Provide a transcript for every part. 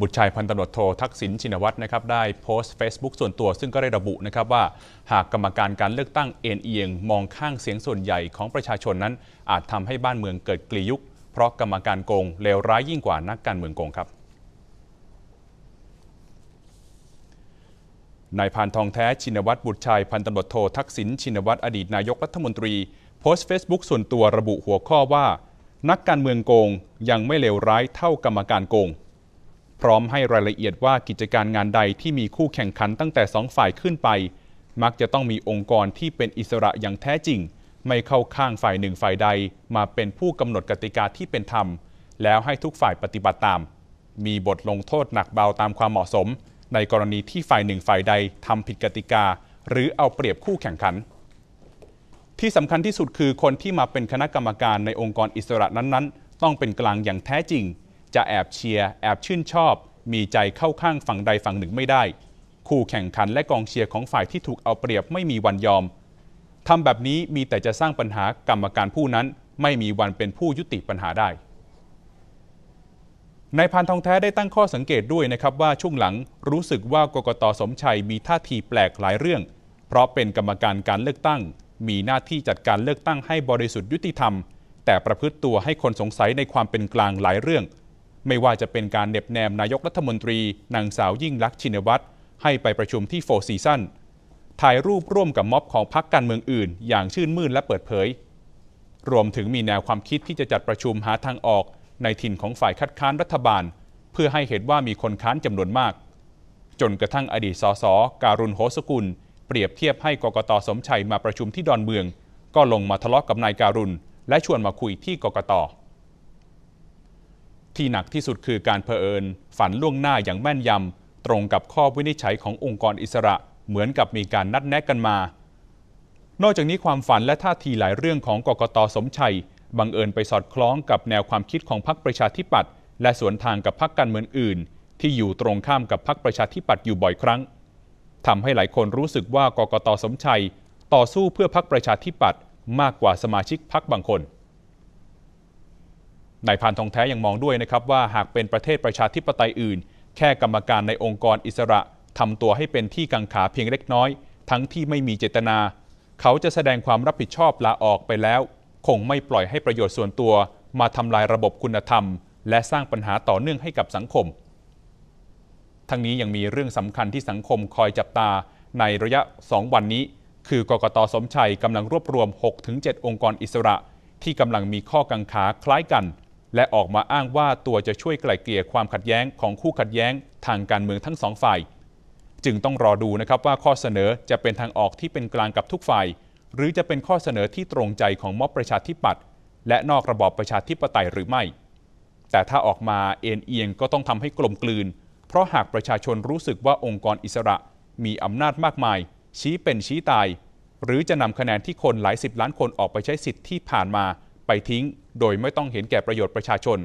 บุตรชายพันตำรวจโททักษิณชินวัตรนะครับได้โพสต์ Facebook ส่วนตัว ซึ่งก็ได้ระบุนะครับว่า หากกรรมการการเลือกตั้งเอ็นเอียง มองข้างเสียงส่วนใหญ่ของประชาชนนั้น อาจทำให้บ้านเมืองเกิดกลียุค เพราะกรรมการโกงเลวร้ายยิ่งกว่านักการเมืองโกงครับนายพานทองแท้ชินวัตรบุตรชายพันตำรวจโททักษิณชินวัตรอดีตนายกรัฐมนตรี โพสต์ Facebook ส่วนตัวระบุหัวข้อว่า นักการเมืองโกงยังไม่เลวร้ายเท่ากรรมการโกง พร้อมให้รายละเอียดว่ากิจการงานใดที่มีคู่แข่งขันตั้งแต่สองฝ่ายขึ้นไป มักจะต้องมีองค์กรที่เป็นอิสระอย่างแท้จริง ไม่เข้าข้างฝ่ายหนึ่งฝ่ายใด มาเป็นผู้กำหนดกติกาที่เป็นธรรม แล้วให้ทุกฝ่ายปฏิบัติตาม มีบทลงโทษหนักเบาตามความเหมาะสม ในกรณีที่ฝ่ายหนึ่งฝ่ายใดทำผิดกติกา หรือเอาเปรียบคู่แข่งขัน ที่สำคัญที่สุดคือคนที่มาเป็นคณะกรรมการในองค์กรอิสระนั้นๆ ต้องเป็นกลางอย่างแท้จริง จะแอบเชียร์แอบชื่นชอบ มีใจเข้าข้างฝั่งใดฝั่งหนึ่งไม่ได้ คู่แข่งขันและกองเชียร์ของฝ่ายที่ถูกเอาเปรียบไม่มีวันยอมทำแบบนี้มีแต่จะสร้างปัญหากรรมการผู้นั้น ไม่มีวันเป็นผู้ยุติปัญหาได้นายพันทองแท้ได้ตั้งข้อสังเกตด้วยนะครับว่าช่วงหลังรู้สึกว่ากกตสมชัยมีท่าทีแปลกหลายเรื่อง เพราะเป็นกรรมการการเลือกตั้ง มีหน้าที่จัดการเลือกตั้งให้บริสุทธิ์ยุติธรรม แต่ประพฤติตัวให้คนสงสัยในความเป็นกลางหลายเรื่อง ไม่ว่าจะเป็นการเน็บแนมนายกรัฐมนตรีนางสาวยิ่งลักษณ์ชินวัตรให้ไปประชุมที่โฟร์ซีซั่นถ่ายรูปร่วมกับม็อบของพรรคการเมืองอื่น อย่างชื่นมื่นและเปิดเผย รวมถึงมีแนวความคิดที่จะจัดประชุมหาทางออกในถิ่นของฝ่ายคัดค้านรัฐบาล เพื่อให้เห็นว่ามีคนค้านจำนวนมาก จนกระทั่งอดีตสสการุณโหสกุล เปรียบเทียบให้กกตสมชัยมาประชุมที่ดอนเมือง ก็ลงมาทะเลาะกกับนายการุณ และชวนมาคุยที่กกต ที่หนักที่สุดคือการเผอิญ ฝันล่วงหน้าอย่างแม่นยำ ตรงกับข้อวินิจฉัยขององค์กรอิสระเหมือนกับมีการนัดแนะกันมา นอกจากนี้ความฝันและท่าทีหลายเรื่องของกกตสมชัย บังเอิญไปสอดคล้องกับแนวความคิดของพรรคประชาธิปัตย์และสวนทางกับพรรคการเมืองอื่น ที่อยู่ตรงข้ามกับพรรคประชาธิปัตย์อยู่บ่อยครั้งทำให้หลายคนรู้สึกว่ากกตสมชัย ต่อสู้เพื่อพรรคประชาธิปัตย์มากกว่าสมาชิกพรรคบางคน นายพานทองแท้ยังมองด้วยนะครับว่าหากเป็นประเทศประชาธิปไตยอื่น แค่กรรมการในองค์กรอิสระทำตัวให้เป็นที่กังขาเพียงเล็กน้อย ทั้งที่ไม่มีเจตนา เขาจะแสดงความรับผิดชอบลาออกไปแล้ว คงไม่ปล่อยให้ประโยชน์ส่วนตัว มาทำลายระบบคุณธรรม และสร้างปัญหาต่อเนื่องให้กับสังคม ทั้งนี้ยังมีเรื่องสำคัญที่สังคมคอยจับตาในระยะ 2 วันนี้ คือกกตสมชัยกำลังรวบรวม 6-7 องค์กรอิสระ ที่กำลังมีข้อกังขาคล้ายกัน และออกมาอ้างว่าตัวจะช่วยไกล่เกลี่ยความขัดแย้งของคู่ขัดแย้งทางการเมืองทั้งสองฝ่าย จึงต้องรอดูนะครับว่าข้อเสนอจะเป็นทางออกที่เป็นกลางกับทุกฝ่าย หรือจะเป็นข้อเสนอที่ตรงใจของม็อบประชาธิปัตย์และนอกระบอบประชาธิปไตยหรือไม่ แต่ถ้าออกมาเอ็นเอียงก็ต้องทำให้กลมกลืน เพราะหากประชาชนรู้สึกว่าองค์กรอิสระมีอำนาจมากมาย ชี้เป็นชี้ตาย หรือจะนำคะแนนที่คนหลายสิบล้านคนออกไปใช้สิทธิ์ที่ผ่านมาไปทิ้ง โดยไม่ต้องเห็นแก่ประโยชน์ประชาชน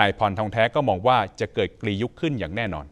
นายพรทองแท้ก็มองว่าจะเกิดกลียุคขึ้นอย่างแน่นอน